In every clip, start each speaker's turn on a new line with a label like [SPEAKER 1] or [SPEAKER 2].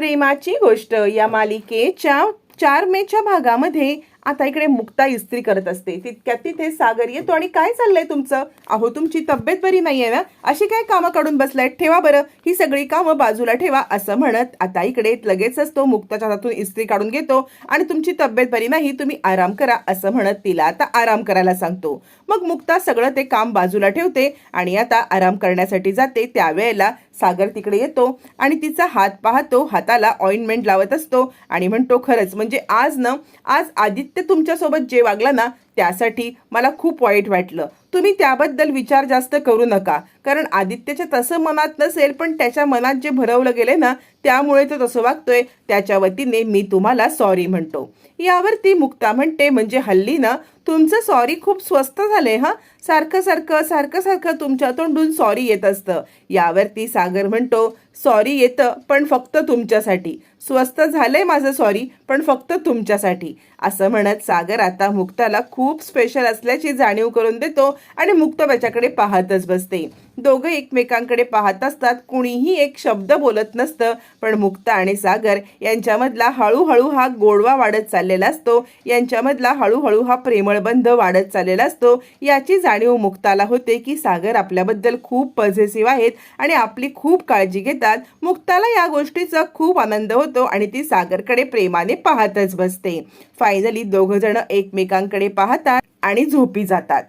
[SPEAKER 1] प्रेमाची गोष्ट या मालिकेच्या चार मेच्या भागामध्ये आता इकडे मुक्ता इस्त्री करत असते. तितक्यात तिथे सागर येतो आणि काय चाललंय तुमचं? अहो तुमची तब्येत बरी नाहीये ना? अशी काय कामं काढून बसलाय? ठेवा बरं. ही सगळी कामं बाजूला ठेवा असं म्हणत आता इकडे लगेचच तो मुक्ताच्या हातातून इस्त्री काढून घेतो आणि तुमची तब्येत बरी नाही तुम्ही आराम करा असं म्हणत तिला आता आराम करायला सांगतो. मग मुक्ता सगळं ते काम बाजूला ठेवते आणि आता आराम करण्यासाठी जाते. त्यावेळेला सागर तिकडे येतो आणि तिचा हात पाहतो हाताला ऑइंटमेंट लावत असतो आणि म्हणतो खरंच म्हणजे आज ना आज आदित्य तुमच्यासोबत जे वागला ना त्यासाठी मला खूप वाईट वाटलं. तुम्ही त्याबद्दल विचार जास्त करू नका. कारण आदित्यच्या तसं मनात नसेल पण त्याच्या मनात जे भरवलं गेले ना त्यामुळे तो तसं वागतोय. त्याच्या वतीने मी तुम्हाला सॉरी म्हणतो. यावरती मुक्ता म्हणते म्हणजे हल्ली ना तुमचं सॉरी खूप स्वस्त झालंय हा? सारखं सारखं सारखं सारखं तुमच्या तोंडून सॉरी येत असतं. यावरती सागर म्हणतो सॉरी येतं पण फक्त तुमच्यासाठी. स्वस्त झालंय माझं सॉरी पण फक्त तुमच्यासाठी. असं म्हणत सागर आता मुक्ताला खूप खूप स्पेशल असल्याची जाणीव करून देतो आणि मुक्त त्याच्याकडे पाहतच बसते. दोघं एकमेकांकडे पाहत असतात. कुणीही एक शब्द बोलत नसतं. पण मुक्ता आणि सागर यांच्यामधला हळूहळू हा गोडवा वाढत चाललेला असतो. यांच्यामधला हळूहळू हा प्रेमळबंध वाढत चाललेला असतो. याची जाणीव मुक्ताला होते की सागर आपल्याबद्दल खूप पॉझिटिव्ह आहेत आणि आपली खूप काळजी घेतात. मुक्ताला या गोष्टीचा खूप आनंद होतो आणि ती सागरकडे प्रेमाने पाहतच बसते. फायनली दोघंजणं जण एकमेकांकडे पाहतात आणि झोपी जातात.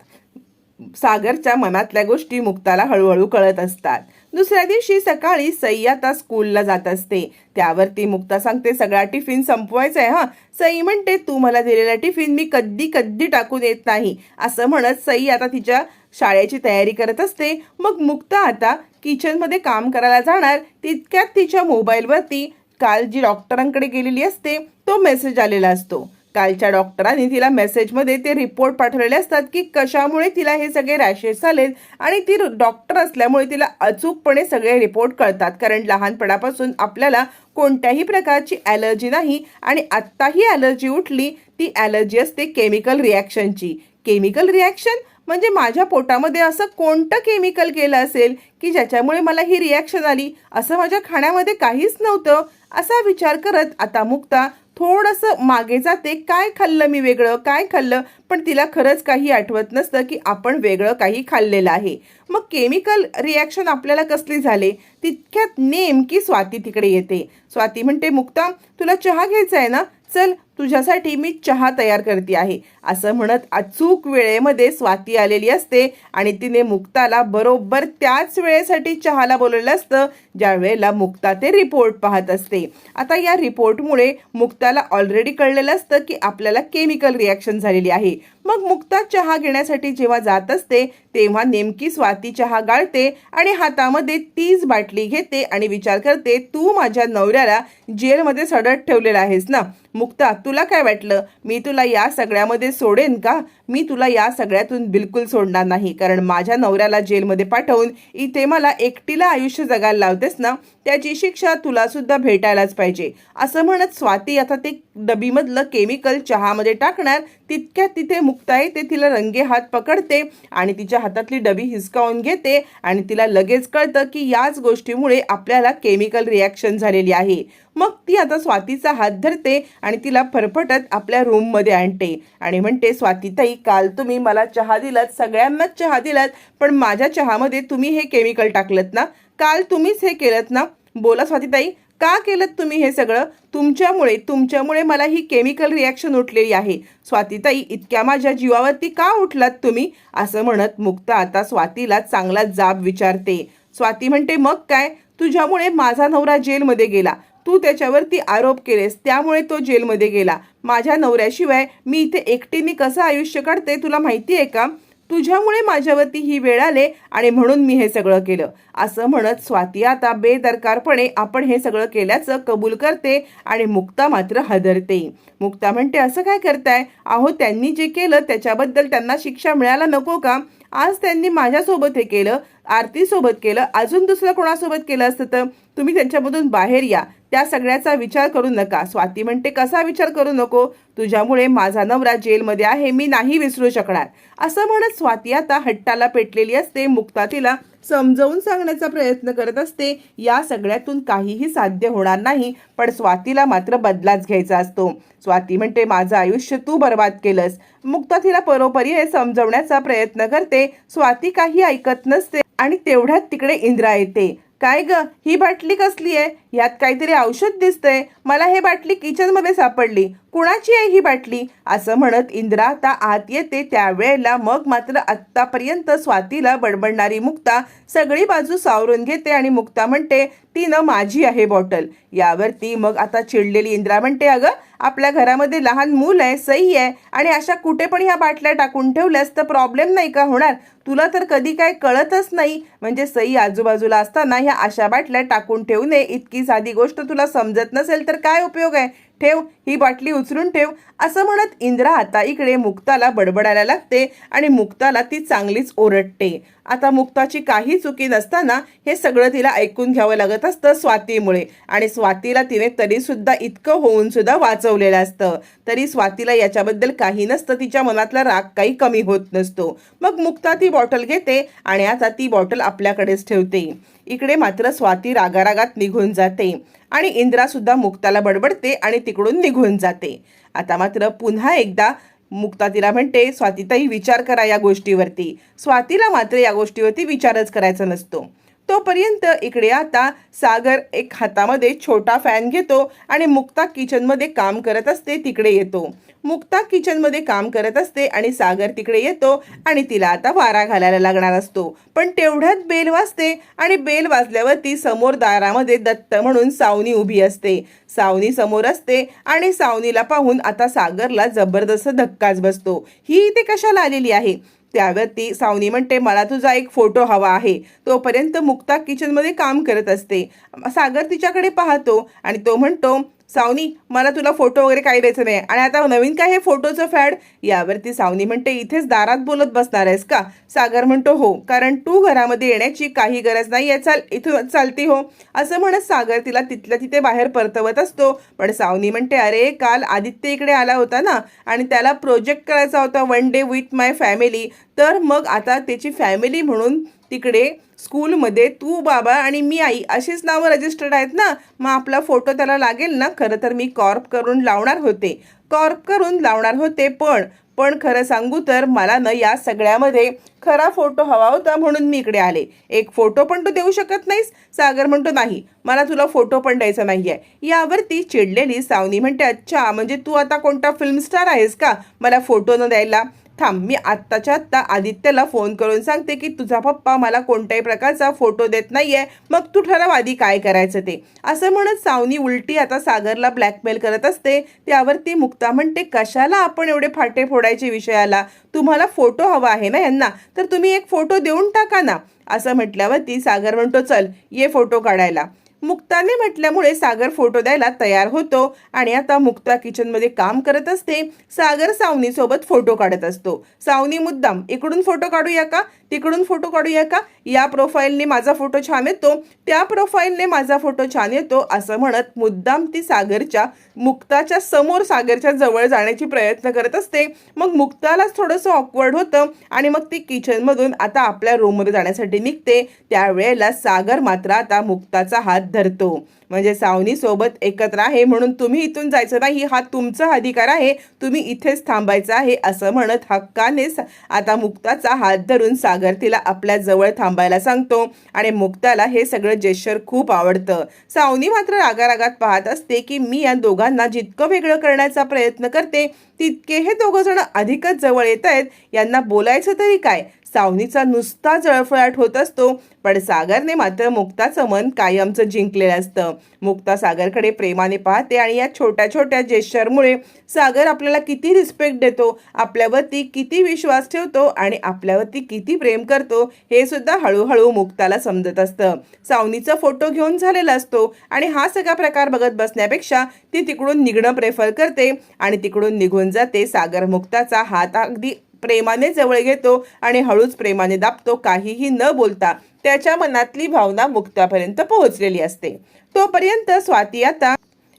[SPEAKER 1] सागरच्या मनातल्या गोष्टी मुक्ताला हळूहळू कळत असतात. दुसऱ्या दिवशी सकाळी सई आता स्कूलला जात असते. त्यावरती मुक्ता सांगते सगळा टिफिन संपवायचा आहे हा. सई म्हणते तू मला दिलेला टिफिन मी कधी कधी टाकून येत नाही. असं म्हणत सई आता तिच्या शाळेची तयारी करत असते. मग मुक्ता आता किचनमध्ये काम करायला जाणार. तितक्यात तिच्या मोबाईलवरती काल जी डॉक्टरांकडे गेलेली असते तो मेसेज आलेला असतो. कालच्या डॉक्टरांनी तिला मेसेजमध्ये ते रिपोर्ट पाठवलेले असतात की कशामुळे तिला हे सगळे रॅशेस आलेत आणि ती डॉक्टर असल्यामुळे तिला अचूकपणे सगळे रिपोर्ट कळतात. कारण लहानपणापासून आपल्याला कोणत्याही प्रकारची ॲलर्जी नाही आणि आत्ताही ॲलर्जी उठली ती ॲलर्जी असते केमिकल रिॲक्शनची. केमिकल रिॲक्शन म्हणजे माझ्या पोटामध्ये असं कोणतं केमिकल केलं असेल की ज्याच्यामुळे मला ही रिॲक्शन आली? असं माझ्या खाण्यामध्ये काहीच नव्हतं असा विचार करत आता मुक्ता थोडंसं मागे जाते काय खाल्लं मी वेगळं काय खाल्लं? पण तिला खरंच काही आठवत नसतं की आपण वेगळं काही खाल्लेलं आहे. मग केमिकल रिॲक्शन आपल्याला कसली झाले? तितक्यात नेमकी स्वाती तिकडे येते. स्वाती म्हणते मुक्ता तुला चहा घ्यायचा आहे ना? चल तुझ्यासाठी मी चहा तयार करते आहे. असं म्हणत अचूक वेळेमध्ये स्वाती आलेली असते आणि तिने मुक्ताला बरोबर त्याच वेळेसाठी चहाला बोलवलं असतं ज्या वेळेला मुक्ता ते रिपोर्ट पाहत असते. आता या रिपोर्टमुळे मुक्ताला ऑलरेडी कळलेलं असतं की आपल्याला केमिकल रिॲक्शन झालेली आहे. मग मुक्ता चहा घेण्यासाठी जेव्हा जात असते तेव्हा नेमकी स्वाती चहा गाळते आणि हातामध्ये तीच बाटली घेते आणि विचार करते तू माझ्या नवऱ्याला जेलमध्ये सडत ठेवलेला आहेस ना? मुक्ता तुला काय वाटलं? मी तुला या सगळ्यामध्ये सोडेन का? मी तुला या सगळ्यातून बिलकुल सोडणार नाही. कारण माझ्या नवऱ्याला जेलमध्ये पाठवून इथे मला एकटीला आयुष्य जगायला लावतेस ना त्याची शिक्षा तुला सुद्धा भेटायलाच पाहिजे. असं म्हणत स्वाती आता ते डबीमधलं केमिकल चहामध्ये टाकणार. तितक्यात तिथे मुक्ता येते तिला रंगे हात पकडते आणि तिच्या हातातली डबी हिसकावून घेते आणि तिला लगेच कळतं की याच गोष्टीमुळे आपल्याला केमिकल रिॲक्शन झालेली आहे. मग ती आता स्वातीचा हात धरते आणि तिला फरफटत आपल्या रूममध्ये आणते. आणि म्हणते स्वातीताई काल तुम्ही मला चहा दिलात सगळ्यांनाच चहा दिलात पण माझ्या चहामध्ये तुम्ही हे केमिकल टाकलत ना? काल तुम्हीच हे केलं ना? बोला स्वातीताई का केलं तुम्ही हे सगळं? तुमच्यामुळे तुमच्यामुळे मला ही केमिकल रिॲक्शन उठलेली आहे. स्वातीताई इतक्या माझ्या जीवावरती का उठलात तुम्ही? असं म्हणत मुक्ता आता स्वातीला चांगला जाब विचारते. स्वाती म्हणते मग काय? तुझ्यामुळे माझा नवरा जेलमध्ये गेला. तू त्याच्यावरती आरोप केलेस त्यामुळे तो जेलमध्ये गेला. माझ्या नवऱ्याशिवाय मी इथे एकटीने कसं आयुष्य काढते तुला माहिती आहे का? तुझ्यामुळे माझ्यावरती ही वेळ आले आणि म्हणून मी हे सगळं केलं. असं म्हणत स्वाती आता बेदरकारपणे आपण हे सगळं केल्याचं कबूल करते आणि मुक्ता मात्र हदरते. मुक्ता म्हणते असं काय करताय? अहो त्यांनी जे केलं त्याच्याबद्दल त्यांना शिक्षा मिळायला नको का? आज त्यांनी माझ्यासोबत हे केलं आरतीसोबत केलं अजून दुसरं कोणासोबत केलं असतं तर? तुम्ही त्यांच्यामधून बाहेर या. त्या सगळ्याचा विचार करू नका. स्वाती म्हणते कसा विचार करू नको? तुझ्यामुळे माझा नवरा जेलमध्ये आहे मी नाही विसरू शकणार. असं म्हणत स्वाती आता हट्टाला पेटलेली असते मुक्ता तिला समजवून सांगण्याचा प्रयत्न करत असते. या सगळ्यातून काहीही साध्य होणार नाही पण स्वातीला मात्र बदलाच घ्यायचा असतो. स्वाती म्हणते माझं आयुष्य तू बर्बाद केलंस. मुक्ता तिला परोपरी हे समजवण्याचा प्रयत्न करते. स्वाती काही ऐकत नसते आणि तेवढ्यात तिकडे इंद्रा येते. काय ग? ही बाटली कसली आहे? यात काहीतरी औषध दिसतंय. मला हे बाटली किचनमध्ये सापडली. कुणाची आहे ही बाटली? असं म्हणत इंद्रा आता आत येते. त्यावेळेला मग मात्र आत्तापर्यंत स्वातीला बडबडणारी मुक्ता सगळी बाजू सावरून घेते आणि मुक्ता म्हणते ती न माझी आहे बॉटल. यावरती मग आता चिडलेली इंद्रा म्हणते अगं आपल्या घरामध्ये लहान मूल आहे सई आहे आणि अशा कुठे पण ह्या बाटल्या टाकून ठेवल्यास तर प्रॉब्लेम नाही का होणार? तुला तर कधी काय कळतच नाही. म्हणजे सई आजूबाजूला असताना ह्या अशा बाटल्या टाकून ठेवू नये इतकी साधी गोष्ट तुला समजत नसेल तर काय उपयोग आहे? ठेव ही बाटली उचलून ठेव. असं म्हणत इंद्रा आता इकडे मुक्ताला बडबडायला लागते आणि मुक्ताला ती चांगलीच ओरडते. आता मुक्ताची काही चुकी नसताना हे सगळं तिला ऐकून घ्यावं लागत असतं स्वातीमुळे. आणि स्वातीला तिने तरी सुद्धा इतकं होऊन सुद्धा वाचवलेलं असतं. तरी स्वातीला याच्याबद्दल काही नसतं तिच्या मनातला राग काही कमी होत नसतो. मग मुक्ता ती बॉटल घेते आणि आता ती बॉटल आपल्याकडेच ठेवते. इकडे मात्र स्वाती रागारागात निघून जाते आणि इंद्रासुद्धा मुक्ताला बडबडते आणि तिकडून निघून जाते. आता मात्र पुन्हा एकदा मुक्ता तिला म्हणते स्वातीताई विचार करा या गोष्टीवरती. स्वातीला मात्र या गोष्टीवरती विचारच करायचा नसतो. तोपर्यंत इकडे आता सागर एक हातामध्ये छोटा फॅन घेतो आणि मुक्ता किचनमध्ये काम करत असते तिकडे येतो. मुक्ता किचनमध्ये काम करत असते आणि सागर तिकडे येतो आणि तिला आता वारा घालायला लागणार असतो. पण तेवढ्यात बेल वाजते आणि बेल वाजल्यावरती समोर दारामध्ये दत्त म्हणून सावनी उभी असते. सावनी समोर असते आणि सावनीला पाहून आता सागरला जबरदस्त धक्काच बसतो. ही इथे कशाला आलेली आहे? त्यावर ती सावनी म्हणते मला तुझा एक फोटो हवा आहे. तोपर्यंत मुक्ता किचनमध्ये काम करत असते. सागर तिच्याकडे पाहतो आणि तो म्हणतो सावनी मला तुला फोटो वगैरे काही द्यायचं नाही. आणि आता नवीन काय हे फोटोचं फॅड? यावरती सावनी म्हणते इथेच दारात बोलत बसणार आहेस का? सागर म्हणतो हो कारण तू घरामध्ये येण्याची काही गरज नाही आहे. चाल इथून चालती हो. असं म्हणत सागर तिला तिथल्या तिथे बाहेर परतवत असतो. पण सावनी म्हणते अरे काल आदित्य इकडे आला होता ना आणि त्याला प्रोजेक्ट करायचा होता one day with my family. तर मग आता त्याची फॅमिली म्हणून तिकडे स्कूलमध्ये तू बाबा आणि मी आई अशीच नावं रजिस्टर्ड आहेत ना मग आपला फोटो त्याला लागेल ना? खरं तर मी कॉर्प करून लावणार होते. कॉर्प करून लावणार होते पण पण खरं सांगू तर मला ना या सगळ्यामध्ये खरा फोटो हवा होता म्हणून मी इकडे आले. एक फोटो पण तू देऊ शकत नाहीस? सागर म्हणतो नाही मला तुला फोटो पण द्यायचा नाही आहे यावरती चिडलेली सावनी म्हणते अच्छा म्हणजे तू आता कोणता फिल्म स्टार आहेस का? मला फोटो न द्यायला थांब मी आत्ताच्या आत्ता आदित्यला फोन करून सांगते की तुझा पप्पा मला कोणत्याही प्रकारचा फोटो देत नाही आहे मग तू ठरव आधी काय करायचं ते. असं म्हणत सावनी उलटी आता सागरला ब्लॅकमेल करत असते. त्यावरती मुक्ता म्हणते कशाला आपण एवढे फाटे फोडायचे विषयाला? तुम्हाला फोटो हवा आहे ना यांना? तर तुम्ही एक फोटो देऊन टाका ना. असं म्हटल्यावरती सागर म्हणतो चल ये फोटो काढायला. मुक्ताने म्हटल्यामुळे सागर फोटो द्यायला तयार होतो आणि आता मुक्ता किचनमध्ये काम करत असते. सागर सावनीसोबत फोटो काढत असतो. सावनी मुद्दाम इकडून फोटो काढूया का? तिकडून फोटो काढूया का? या प्रोफाईलने माझा फोटो छान येतो. त्या प्रोफाईलने माझा फोटो छान येतो असं म्हणत मुद्दाम ती सागरच्या मुक्ताच्या समोर सागरच्या जवळ जाण्याची प्रयत्न करत असते. मग मुक्तालाच थोडंसं ऑकवर्ड होतं आणि मग ती किचनमधून आता आपल्या रूममध्ये जाण्यासाठी निघते. त्यावेळेला सागर मात्र आता मुक्ताचा हात धरतो. म्हणजे सावनीसोबत एकत्र आहे म्हणून तुम्ही इथून जायचं नाही. हा तुमचा अधिकार आहे. तुम्ही इथेच थांबायचं आहे असं म्हणत हक्काने आता मुक्ताचा हात धरून सागर तिला आपल्या जवळ थांबायला सांगतो. आणि मुक्ताला हे सगळं जेश्चर खूप आवडतं. सावनी मात्र रागारागात पाहत असते की मी या दोघां मुलांना जितकं वेगळं करण्याचा प्रयत्न करते तितके हे दोघं जण अधिकच जवळ येत आहेत. यांना बोलायचं तरी काय? सावनीचा नुसता जळफळाट होत असतो. पण सागरने मात्र मुक्ताचं मन कायमचं जिंकलेलं असतं. मुक्ता सागरकडे प्रेमाने पाहते आणि या छोट्या छोट्या जेस्चरमुळे सागर आपल्याला किती रिस्पेक्ट देतो आपल्यावरती किती विश्वास ठेवतो आणि आपल्यावरती किती प्रेम करतो हे सुद्धा हळूहळू मुक्ताला समजत असतं. सावनीचा फोटो घेऊन झालेला असतो आणि हा सगळा प्रकार बघत बसण्यापेक्षा ती तिकडून निघणं प्रेफर करते आणि तिकडून निघून जाते सागर मुक्ताचा हात अगदी प्रेमाने जवळ घेतो आणि हळूच प्रेमाने दाबतो काहीही न बोलता त्याच्या मनातली भावना मुक्तापर्यंत पोहोचलेली असते. तोपर्यंत स्वाती आता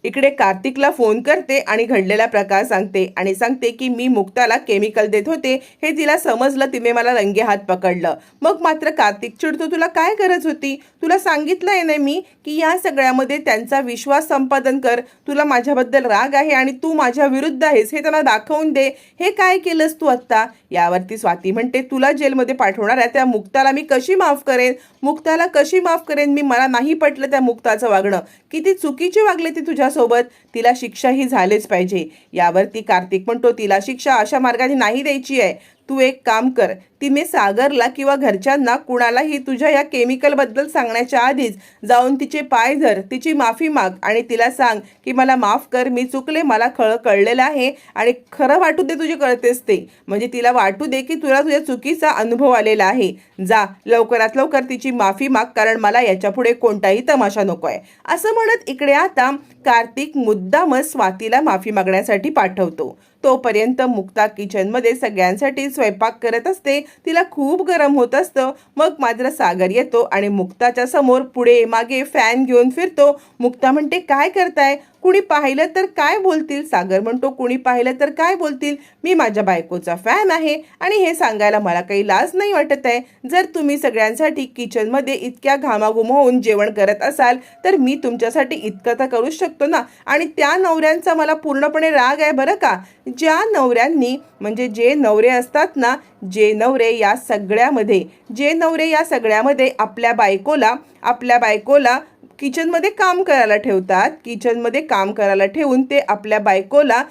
[SPEAKER 1] इकडे कार्तिकला फोन करते आणि घडलेला प्रकार सांगते आणि सांगते की मी मुक्ताला केमिकल देत होते. हे तिला समजलं तिने मला रंगे हात पकडलं. मग मात्र कार्तिक चिडतो तुला काय गरज होती? तुला सांगितलं आहे ना मी की या सगळ्यामध्ये त्यांचा विश्वास संपादन कर. तुला माझ्याबद्दल राग आहे आणि तू माझ्या विरुद्ध आहेस हे त्याला दाखवून दे. हे काय केलंस तू आत्ता? यावरती स्वाती म्हणते तुला जेलमध्ये पाठवणार आहे त्या मुक्ताला मी कशी माफ करेन? मुक्ताला कशी माफ करेन? मी मला नाही पटलं त्या मुक्ताचं वागणं. किती चुकीची वागले ती सोबत तिला शिक्षा ही झालीच पाहिजे. यावरती कार्तिक म्हणतो तिला शिक्षा अशा मार्गाने नाही द्यायची आहे तू एक काम कर. तिने सागरला किंवा घरच्यांना कुणालाही तुझ्या या केमिकलबद्दल सांगण्याच्या आधीच जाऊन तिचे पाय धर. तिची माफी माग आणि तिला सांग की मला माफ कर मी चुकले मला खळ कळलेलं आहे आणि खरं वाटू दे तुझे कळतेस ते. म्हणजे तिला वाटू दे की तुला तुझ्या चुकीचा अनुभव आलेला आहे. जा लवकरात लवकर तिची माफी माग कारण मला याच्यापुढे कोणताही तमाशा नको आहे असं म्हणत इकडे आता कार्तिक मुद्दामच स्वातीला माफी मागण्यासाठी पाठवतो. तोपर्यंत मुक्ता किचनमध्ये सगळ्यांसाठी स्वयंपाक करत असते. तिला खूप गरम होत असतं. मग मात्र सागर येतो आणि मुक्ताच्या समोर पुढे मागे फॅन घेऊन फिरतो. मुक्ता म्हणते काय करताय? कुणी पाहिलं तर काय बोलतील? सागर म्हणतो कुणी पाहिलं तर काय बोलतील? मी माझ्या बायकोचा फॅन आहे आणि हे सांगायला मला काही लाज नाही वाटत आहे. जर तुम्ही सगळ्यांसाठी किचनमध्ये इतक्या घामाघूम होऊन जेवण करत असाल तर मी तुमच्यासाठी इतकं तर करू शकतो ना. आणि त्या नवऱ्यांचा मला पूर्णपणे राग आहे बरं का? ज्या नवऱ्यांनी म्हणजे जे नवरे असतात ना जे नवरे या सगळ्यामध्ये जे नवरे या सगळ्यामध्ये आपल्या बायकोला आपल्या बायकोला किचनमध्ये काम करायला ठेवतात. किचनमध्ये काम करायला ठेवून ते आपल्या बायकोला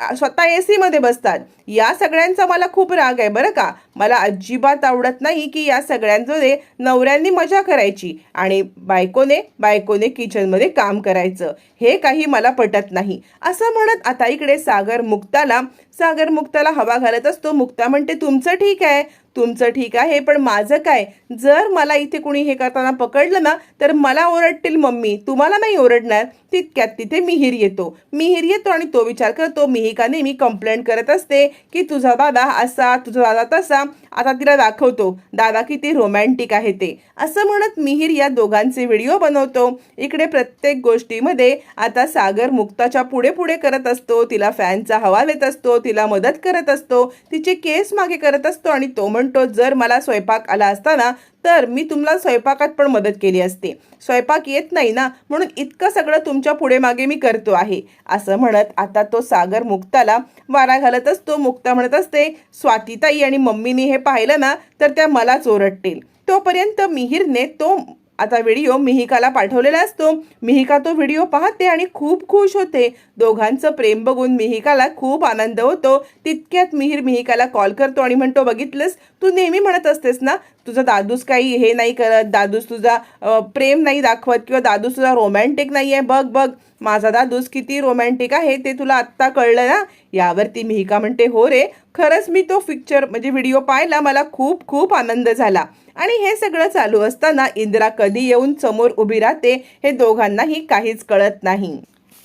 [SPEAKER 1] स्वतः ए सीमध्ये बसतात. या सगळ्यांचा मला खूप राग आहे बरं का. मला अजिबात आवडत नाही की या सगळ्यांमध्ये नवऱ्यांनी मजा करायची आणि बायकोने बायकोने किचनमध्ये काम करायचं. हे काही मला पटत नाही. असं म्हणत आता इकडे सागर मुक्ताला सागर मुक्ताला हवा घालत असतो. मुक्ता म्हणते तुमचं ठीक आहे. तुमचं ठीक आहे पण माझं काय? जर मला इथे कुणी हे करताना पकडलं ना तर मला ओरडतील मम्मी. तुम्हाला नाही ओरडणार. तितक्यात तिथे मिहीर येतो. मिहीर येतो आणि तो विचार करतो मिहिका नेहमी कंप्लेंट करत असते की तुझा दादा असा तुझा दादा तसा. आता तिला दाखवतो दादा किती रोमॅन्टिक आहे ते. असं म्हणत मिहीर या दोघांचे व्हिडिओ बनवतो. इकडे प्रत्येक गोष्टीमध्ये आता सागर मुक्ताच्या पुढे पुढे करत असतो तिला फॅनचा हवा देत असतो तिला मदत करत असतो तिचे केस मागे करत असतो आणि तो म्हणतो जर मला स्वयंपाक आला असताना तर मी तुम्हाला स्वयंपाकात पण मदत केली असते. स्वयंपाक येत नाही ना? म्हणून इतकं सगळं तुमच्या पुढे मागे मी करतो आहे. असं म्हणत आता तो सागर मुक्ताला वारा घालत असतो मुक्ता म्हणत असते स्वातीताई आणि मम्मीने हे पाहिलं ना तर त्या मलाच ओरडतील. तोपर्यंत मिहीरने तो आता व्हिडिओ मिहिकाला पाठवलेला असतो. मिहिका तो व्हिडिओ पाहते आणि खूप खुश होते. दोघांचं प्रेम बघून मिहिकाला खूप आनंद होतो. तितक्यात मिहीर मिहिकाला कॉल करतो आणि म्हणतो बघितलंस? तू नेहमी म्हणत असतेस ना? तुझा दादूस काही हे नाही करत. दादूस तुझा प्रेम नाही दाखवत किंवा दादूस तुझा रोमॅन्टिक नाही आहे बघ बघ. माझा दादूस किती रोमॅन्टिक आहे ते तुला आत्ता कळलं ना? यावरती मिहिका म्हणते हो रे. खरंच मी तो पिक्चर म्हणजे व्हिडिओ पाहिला मला खूप खूप आनंद झाला. आणि हे सगळं चालू असताना इंदिरा कधी येऊन समोर उभी राहते हे दोघांनाही काहीच कळत नाही.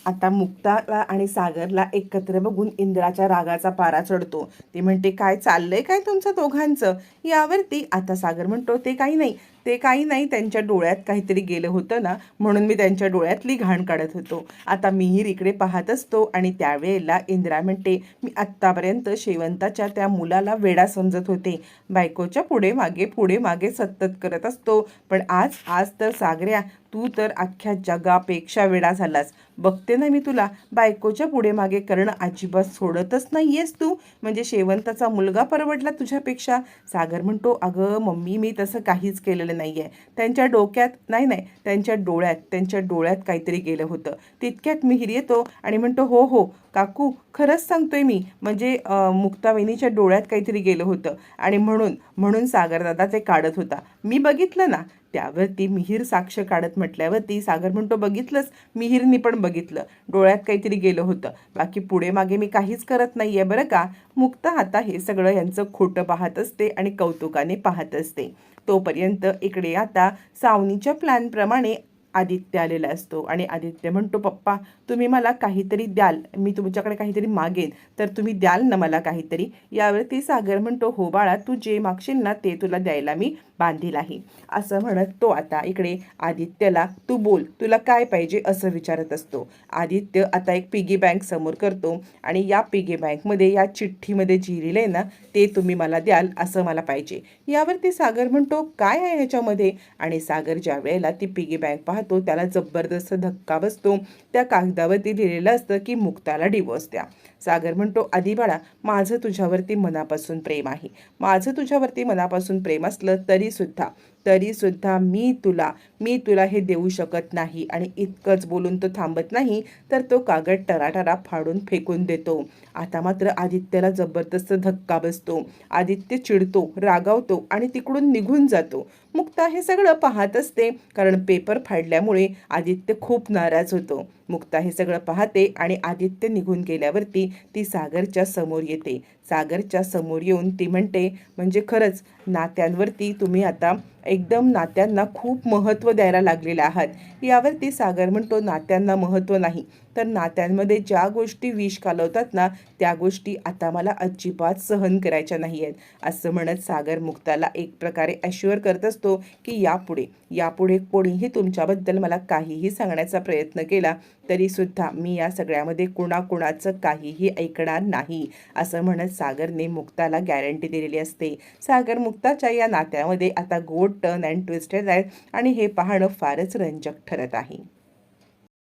[SPEAKER 1] आता मुक्ताला आणि सागरला एकत्र बघून इंदिराच्या रागाचा पारा चढतो. ती म्हणते काय चाललंय काय तुमचं दोघांचं? यावरती आता सागर म्हणतो ते काही नाही. ते काही नाही त्यांच्या डोळ्यात काहीतरी गेलं होतं ना म्हणून मी त्यांच्या डोळ्यातली घाण काढत होतो. आता मीही इकडे पाहत असतो आणि त्यावेळेला इंदिरा म्हणते मी आत्तापर्यंत शेवंताच्या त्या मुलाला वेडा समजत होते. बायकोच्या पुढे मागे पुढे मागे सतत करत असतो. पण आज आज तर सागऱ्या तू तर अख्ख्या जगापेक्षा वेडा झालास. बघते ना मी तुला बायकोच्या पुढे मागे करणं अजिबात सोडतच नाहीयेस तू. म्हणजे शेवंताचा मुलगा परवडला तुझ्यापेक्षा? सागर म्हणतो अगं मम्मी मी तसं काहीच केलेलं नाही आहे त्यांच्या डोक्यात नाही नाही त्यांच्या डोळ्यात त्यांच्या डोळ्यात काहीतरी गेलं होतं. तितक्यात मिहीर येतो आणि म्हणतो हो हो काकू खरंच सांगतोय मी. म्हणजे मुक्तावेणीच्या डोळ्यात काहीतरी गेलं होतं. आणि म्हणून म्हणून सागरदादा ते काढत होता. मी बघितलं ना त्यावरती मिहीर साक्ष काढत म्हटल्यावरती सागर म्हणतो बघितलंच मिहीरनी पण बघितलं. डोळ्यात काहीतरी गेलं होतं. बाकी पुढे मागे मी काहीच करत नाही आहे बरं का? मुक्ता आता हे सगळं यांचं खोटं पाहत असते आणि कौतुकाने पाहत असते. तोपर्यंत इकडे आता सावनीच्या प्लॅनप्रमाणे आदित्य आलेला असतो आणि आदित्य म्हणतो पप्पा तुम्ही मला काहीतरी द्याल. मी तुमच्याकडे काहीतरी मागेन. तर तुम्ही द्याल ना मला काहीतरी. यावरती सागर म्हणतो हो बाळा तू जे मागशील ना ते तुला द्यायला मी बांधील आहे असं म्हणत तो आता इकडे आदित्यला तू बोल तुला काय पाहिजे असं विचारत असतो. आदित्य आता एक पिगी बँक समोर करतो आणि या पिगी बँकमध्ये या चिठ्ठीमध्ये जी आहे ना ते तुम्ही मला द्याल असं मला पाहिजे. यावरती सागर म्हणतो काय आहे ह्याच्यामध्ये? आणि सागर ज्या वेळेला ती पिगी बँक पाहतो त्याला जबरदस्त धक्का बसतो. त्या कागदावरती लिहिलेलं असतं की मुक्ताला डिवोर्स द्या. सागर म्हणतो आधी बाळा माझं तुझ्यावरती मनापासून प्रेम आहे. माझं तुझ्यावरती मनापासून प्रेम असलं तरीसुद्धा तरीसुद्धा मी तुला मी तुला हे देऊ शकत नाही आणि इतकंच बोलून तो थांबत नाही तर तो कागद टराटरा फाडून फेकून देतो. आता मात्र आदित्यला जबरदस्त धक्का बसतो. आदित्य चिडतो रागावतो आणि तिकडून निघून जातो. मुक्ता हे सगळं पाहत असते कारण पेपर फाडल्यामुळे आदित्य खूप नाराज होतो. मुक्ता हे सगळं पाहते आणि आदित्य निघून गेल्यावरती ती सागरच्या समोर येते. सागरच्या समोर येऊन ती म्हणते म्हणजे खरंच नात्यांवरती तुम्ही आता एकदम नात्यांना खूप महत्त्व द्यायला लागलेले आहात. यावरती सागर म्हणतो नात्यांना महत्त्व नाही. तर नात्यांमध्ये ज्या गोष्टी विष कालवतात ना त्या गोष्टी आता मला अजिबात सहन करायच्या नाही आहेत असं म्हणत सागर मुक्ताला एक प्रकारे ॲश्युअर करत असतो की यापुढे यापुढे कोणीही तुमच्याबद्दल मला काहीही सांगण्याचा प्रयत्न केला तरीसुद्धा मी या सगळ्यामध्ये कुणाकुणाचं काहीही ऐकणार नाही असं म्हणत सागरने मुक्ताला गॅरंटी दिलेली असते. सागर मुक्ताच्या या नात्यामध्ये आता गोड टर्न अँड ट्विस्टेड आहेत आणि हे पाहणं फारच रंजक ठरत आहे.